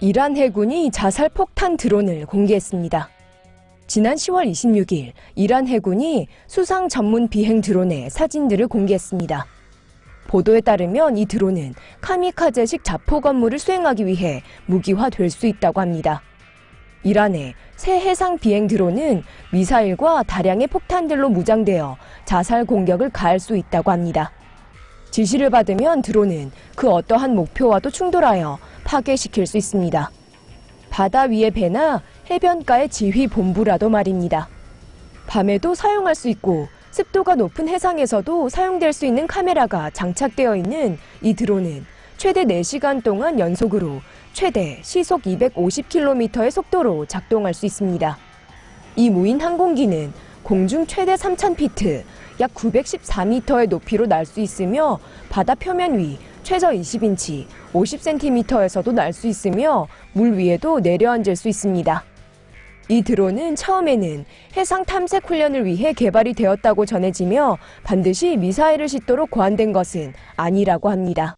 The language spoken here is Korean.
이란 해군이 자살 폭탄 드론을 공개했습니다. 지난 10월 26일 이란 해군이 수상 전문 비행 드론의 사진들을 공개했습니다. 보도에 따르면 이 드론은 카미카제식 자포 건물을 수행하기 위해 무기화될 수 있다고 합니다. 이란의 새 해상 비행 드론은 미사일과 다량의 폭탄들로 무장되어 자살 공격을 가할 수 있다고 합니다. 지시를 받으면 드론은 그 어떠한 목표와도 충돌하여 파괴시킬 수 있습니다. 바다 위의 배나 해변가의 지휘 본부라도 말입니다. 밤에도 사용할 수 있고 습도가 높은 해상에서도 사용될 수 있는 카메라가 장착되어 있는 이 드론은 최대 4시간 동안 연속으로 최대 시속 250km의 속도로 작동할 수 있습니다. 이 무인 항공기는 공중 최대 3,000피트, 약 914m의 높이로 날 수 있으며 바다 표면 위 최저 20인치, 50cm에서도 날 수 있으며 물 위에도 내려앉을 수 있습니다. 이 드론은 처음에는 해상 탐색 훈련을 위해 개발이 되었다고 전해지며 반드시 미사일을 싣도록 고안된 것은 아니라고 합니다.